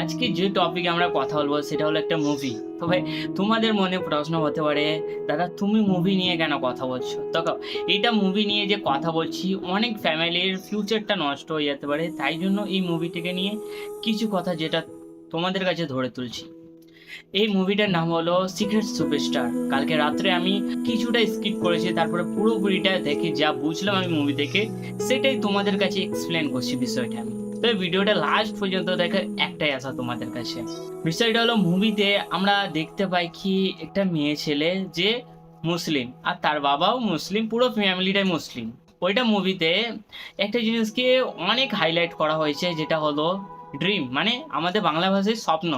আজকে যে টপিক আমরা কথা বলব সেটা হলো একটা মুভি তবে তোমাদের মনে প্রশ্ন হতে পারে, দাদা তুমি মুভি নিয়ে কেন কথা বলছো? দেখো এটা মুভি নিয়ে যে কথা বলছি, অনেক ফ্যামিলির ফিউচারটা নষ্ট হয়ে যেতে পারে, তাই জন্য এই মুভিটিকে নিয়ে কিছু কথা যেটা তোমাদের কাছে ধরে তুলছি। এই মুভিটার নাম হলো সিক্রেট সুপারস্টার কালকে রাত্রে আমি কিছুটা স্কিপ করেছি, তারপরে পুরোপুরিটা দেখে যা বুঝলাম আমি মুভি থেকে সেটাই তোমাদের কাছে এক্সপ্লেন করছি বিষয়টা আমি। তো ভিডিওটা লাস্ট পর্যন্ত দেখে একটাই আশা তোমাদের কাছে। বিষয়টা হলো মুভিতে আমরা দেখতে পাই কি একটা মেয়ে ছেলে যে মুসলিম আর তার বাবাও মুসলিম, পুরো ফ্যামিলিটাই মুসলিম। ওইটা মুভিতে একটা জিনিসকে অনেক হাইলাইট করা হয়েছে যেটা হলো ড্রিম মানে আমাদের বাংলা ভাষায় স্বপ্ন।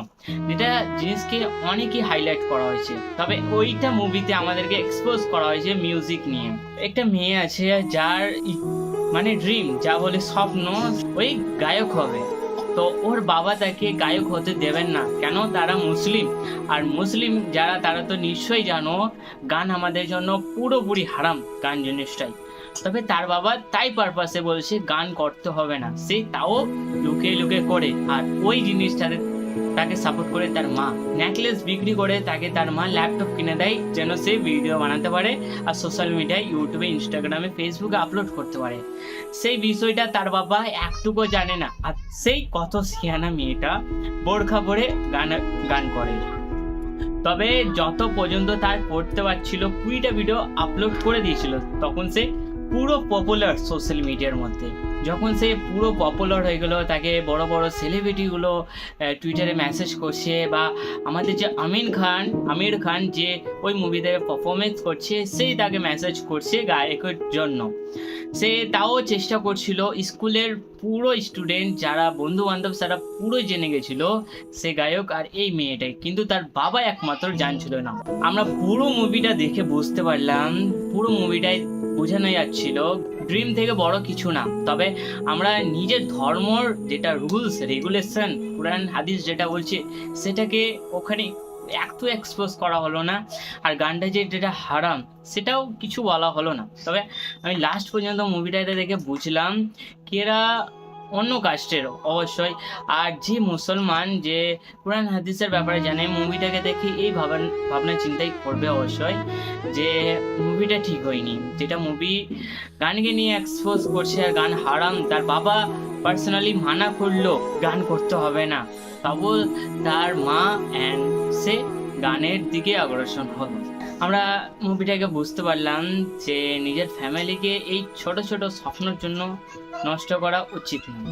যেটা জিনিসকে অনেকই হাইলাইট করা হয়েছে। তবে ওইটা মুভিতে আমাদেরকে এক্সপোজ করা হয়েছে মিউজিক নিয়ে। একটা মেয়ে আছে যার মানে ড্রিম যা বলে স্বপ্ন, ওই গায়ক হবে। তো ওর বাবা তাকে গায়ক হতে দেবেন না, কেন? তারা মুসলিম। আর মুসলিম যারা, তারা তো নিশ্চয়ই জানো, গান আমাদের জন্য পুরোপুরি হারাম, গান জিনিসটাই। তবে তার বাবা তাই পারপাসে বলছে, গান করতে হবে না। সে তাও লুকিয়ে লুকিয়ে করে। আর ওই জিনিসটাতে তাকে সাপোর্ট করে তার মা। নেকলেস বিক্রি করে তাকে তার মা ল্যাপটপ কিনে দেয়, যেন সে ভিডিও বানাতে পারে আর সোশ্যাল মিডিয়ায় ইউটিউবে ইনস্টাগ্রামে ফেসবুকে আপলোড করতে পারে। সেই বিষয়টা তার বাবা একটুকু জানে না। আর সেই কত সিয়ানা মেয়েটা বোরখা পরে গান গান করে। তবে যত পর্যন্ত তার পড়তে পারছিল, কুড়িটা ভিডিও আপলোড করে দিয়েছিল, তখন সে পুরো পপুলার সোশ্যাল মিডিয়ার মধ্যে। যখন সে পুরো পপুলার হয়ে গেল, তাকে বড় বড় সেলিব্রিটিগুলো টুইটারে মেসেজ করছে বা আমাদের যে আমির খান আমির খান যে ওই মুভিতে পারফরমেন্স করছে, সেই তাকে মেসেজ করছে গায়কের জন্য। সে তাও চেষ্টা করছিল, স্কুলের পুরো স্টুডেন্ট যারা বন্ধু বান্ধব তারা পুরো জেনে গেছিল, সে গায়ক আর এই মেয়েটাই। কিন্তু তার বাবা একমাত্র জানছিল না। আমরা পুরো মুভিটা দেখে বুঝতে পারলাম, পুরো মুভিটাই বোঝানো যাচ্ছিল। ড্রিম থেকে বড় কিছু না। তবে আমরা নিজের ধর্মর যেটা রুলস রেগুলেশন কোরআন হাদিস যেটা বলছে, সেটাকে ওখানে এত এক্সপোজ করা হলো না। আর গানটা যে যেটা হারাম, সেটাও কিছু বলা হলো না। তবে আমি লাস্ট পর্যন্ত মুভিটা দেখে বুঝলাম, কেরা অন্য কাস্টের অবশ্যই। আর যে মুসলমান যে কোরআন হাদিসের ব্যাপারে জানে, মুভিটাকে দেখে এই ভাবনা ভাবনা চিন্তাই করবে অবশ্যই যে মুভিটা ঠিক হয়নি। যেটা মুভি গানকে নিয়ে এক্সপোজ করছে আর গান হারাম, তার বাবা পার্সোনালি মানা করল গান করতে হবে না। তবু তার মা অ্যান্ড সে গানের দিকে অগ্রসর হলো। আমরা মুভিটাকে বুঝতে পারলাম যে নিজের ফ্যামিলিকে এই ছোট ছোট স্বপ্নের জন্য নষ্ট করা উচিত নয়।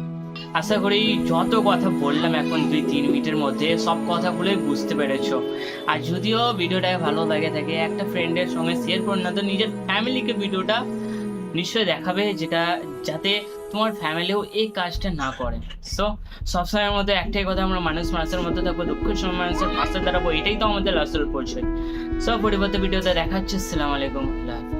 আশা করি যত কথা বললাম এখন দুই, তিন মিনিটের মধ্যে সব কথাগুলোই বুঝতে পেরেছ। আর যদিও ভিডিওটা ভালো লাগে থাকে, একটা ফ্রেন্ডের সঙ্গে শেয়ার করুন না, তো নিজের ফ্যামিলিকে ভিডিওটা নিশ্চয়ই দেখাবে, যেটা যাতে তোমার ফ্যামিলিও এই কাজটা না করে সো সবসময়ের মধ্যে একটাই কথা আমরা মানুষ মানুষের মধ্যে থাকব, দুঃখের সময় মানুষের পাশে দাঁড়াবো, এটাই তো আমাদের আসল পরিচয় সব পরিবর্তে ভিডিওতে দেখাচ্ছে আসসালামু আলাইকুম, আল্লাহ।